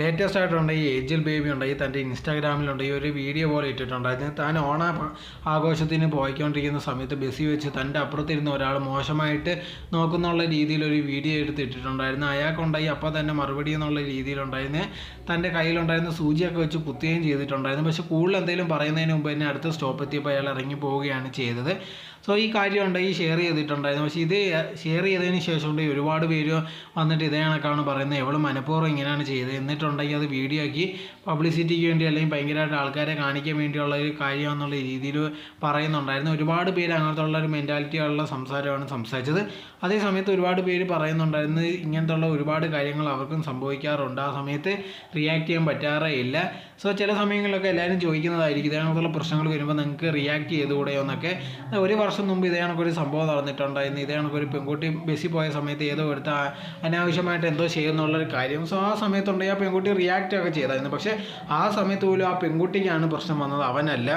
Latest ആയിട്ടുണ്ട് ഈ Angel baby ഉണ്ട് ഈ തന്റെ ഇൻസ്റ്റാഗ്രാമിലുണ്ട് ഈ ഒരു വീഡിയോ പോലെ ഇട്ടിട്ടുണ്ട്. അതിന് താൻ ഓണ ആഘോഷത്തിന് പോയിക്കൊണ്ടിരിക്കുന്ന സമയത്ത് ബസ്സിൽ വെച്ച് തന്റെ അപ്പുറത്തിരുന്ന ഒരാൾ മോശമായിട്ട് നോക്കുന്നുള്ള രീതിയിൽ ഒരു വീഡിയോ എടുത്ത് ഇട്ടിട്ടുണ്ടായിരുന്നു. അയാൾക്കുണ്ടായി അപ്പോൾ തന്നെ മറുപടി എന്നുള്ള രീതിയിലുണ്ടായിരുന്നു. തന്റെ കയ്യിലുണ്ടായിരുന്ന സൂചിയൊക്കെ വെച്ച് കുത്തുകയും ചെയ്തിട്ടുണ്ടായിരുന്നു. പക്ഷേ കൂടുതൽ എന്തെങ്കിലും പറയുന്നതിന് മുമ്പ് തന്നെ അടുത്ത സ്റ്റോപ്പ് എത്തിയപ്പോൾ അയാൾ ഇറങ്ങി പോവുകയാണ് ചെയ്തത്. സോ ഈ കാര്യം ഉണ്ടായി ഷെയർ ചെയ്തിട്ടുണ്ടായിരുന്നു. പക്ഷേ ഇത് ഷെയർ ചെയ്തതിന് ശേഷം ഒരുപാട് പേര് വന്നിട്ട് ഇതേ കണക്കാണ് പറയുന്നത്. എവിടെ മനഃപൂർവം ഇങ്ങനെയാണ് ചെയ്തത്. എന്നിട്ടുണ്ടെങ്കിൽ അത് വീഡിയോ ആക്കി പബ്ലിസിറ്റിക്ക് വേണ്ടി അല്ലെങ്കിൽ ഭയങ്കരമായിട്ട് ആൾക്കാരെ കാണിക്കാൻ വേണ്ടിയുള്ള ഒരു കാര്യമാണെന്നുള്ള രീതിയിൽ പറയുന്നുണ്ടായിരുന്നു. ഒരുപാട് പേര് അങ്ങനത്തെ ഉള്ള ഒരു മെന്റാലിറ്റിയുള്ള സംസാരമാണ് സംസാരിച്ചത്. അതേസമയത്ത് ഒരുപാട് പേര് പറയുന്നുണ്ടായിരുന്നു ഇങ്ങനത്തെ ഉള്ള ഒരുപാട് കാര്യങ്ങൾ അവർക്കും സംഭവിക്കാറുണ്ട്. ആ സമയത്ത് റിയാക്ട് ചെയ്യാൻ പറ്റാറേ ഇല്ല. സോ ചില സമയങ്ങളിലൊക്കെ എല്ലാവരും ചോദിക്കുന്നതായിരിക്കും ഇതേണക്കുള്ള പ്രശ്നങ്ങൾ വരുമ്പോൾ നിങ്ങൾക്ക് റിയാക്ട് ചെയ്തുകൂടെയോ എന്നൊക്കെ. ഒരു വർഷം മുമ്പ് ഇതേ കണക്കൊരു സംഭവം നടന്നിട്ടുണ്ടായിരുന്നു. ഇതേ കണക്കൊരു പെൺകുട്ടി ബസ്സിൽ പോയ സമയത്ത് ഏതോ എടുത്ത അനാവശ്യമായിട്ട് എന്തോ ചെയ്യുന്നുള്ളൊരു കാര്യം. സോ ആ സമയത്തുണ്ടെങ്കിൽ ആ പെൺകുട്ടി റിയാക്റ്റ് ഒക്കെ ചെയ്തായിരുന്നു. പക്ഷേ ആ സമയത്ത് പോലും ആ പെൺകുട്ടിക്കാണ് പ്രശ്നം വന്നത്. അവനല്ല.